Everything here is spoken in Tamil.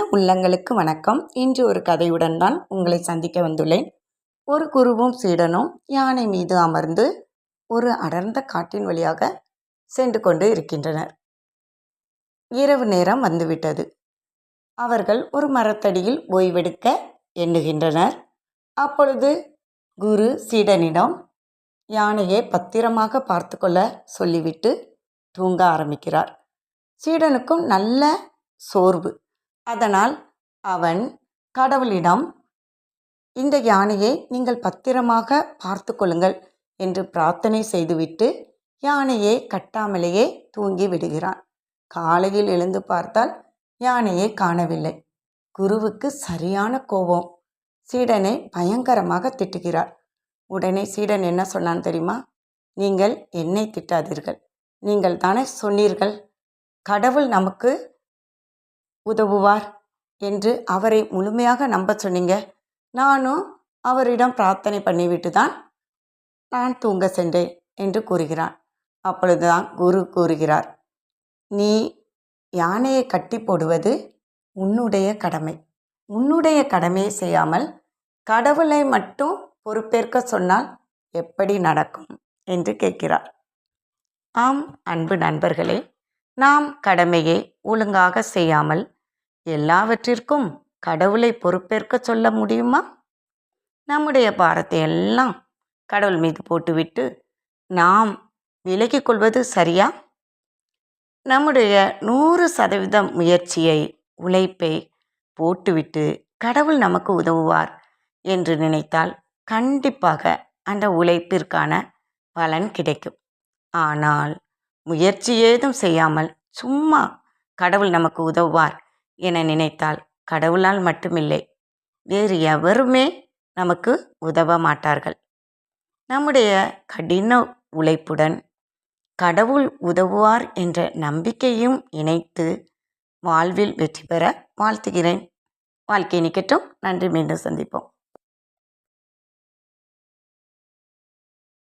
இனிய உள்ளங்களுக்கு வணக்கம். இன்று ஒரு கதையுடன் தான் உங்களை சந்திக்க வந்துள்ளேன். ஒரு குருவும் சீடனும் யானை மீது அமர்ந்து ஒரு அடர்ந்த காட்டின் வழியாக சென்று கொண்டு இருக்கின்றனர். இரவு நேரம் வந்துவிட்டது. அவர்கள் ஒரு மரத்தடியில் ஓய்வெடுக்க எண்ணுகின்றனர். அப்பொழுது குரு சீடனிடம் யானையை பத்திரமாக பார்த்து கொள்ள சொல்லிவிட்டு தூங்க ஆரம்பிக்கிறார். சீடனுக்கும் நல்ல சோர்வு. அதனால் அவன் கடவுளிடம் இந்த யானையை நீங்கள் பத்திரமாக பார்த்து கொள்ளுங்கள் என்று பிரார்த்தனை செய்துவிட்டு யானையை கட்டாமலேயே தூங்கி விடுகிறான். காலையில் எழுந்து பார்த்தால் யானையை காணவில்லை. குருவுக்கு சரியான கோபம். சீடனை பயங்கரமாக திட்டுகிறார். உடனே சீடன் என்ன சொன்னான் தெரியுமா? நீங்கள் என்னை திட்டாதீர்கள். நீங்கள் தானே சொன்னீர்கள். கடவுள் நமக்கு உதவுவார் என்று அவரை முழுமையாக நம்ப சொன்னீங்க. நானும் அவரிடம் பிரார்த்தனை பண்ணிவிட்டு தான் நான் தூங்க சென்றேன் என்று கூறுகிறான். அப்பொழுதுதான் குரு கூறுகிறார் நீ யானையை கட்டி போடுவது உன்னுடைய கடமை. உன்னுடைய கடமையை செய்யாமல் கடவுளை மட்டும் பொறுப்பேற்க சொன்னால் எப்படி நடக்கும்? என்று கேட்கிறார். ஆம் அன்பு நண்பர்களே நாம் கடமையை ஒழுங்காக செய்யாமல் எல்லாவற்றிற்கும் கடவுளை பொறுப்பேற்க சொல்ல முடியுமா? நம்முடைய பாரத்தை எல்லாம் கடவுள் மீது போட்டுவிட்டு நாம் விலகிக் கொள்வது சரியா? நம்முடைய நூறு சதவீதம் முயற்சியை உழைப்பை போட்டுவிட்டு கடவுள் நமக்கு உதவுவார் என்று நினைத்தால் கண்டிப்பாக அந்த உழைப்பிற்கான பலன் கிடைக்கும். ஆனால் முயற்சி ஏதும் செய்யாமல் சும்மா கடவுள் நமக்கு உதவுவார் என நினைத்தால் கடவுளால் மட்டுமில்லை வேறு எவருமே நமக்கு உதவ மாட்டார்கள். நம்முடைய கடின உழைப்புடன் கடவுள் உதவுவார் என்ற நம்பிக்கையும் இணைத்து வாழ்வில் வெற்றி பெற வாழ்த்துகிறேன். வாழ்க்கை நிக்கட்டும் நன்றி. மீண்டும் சந்திப்போம்.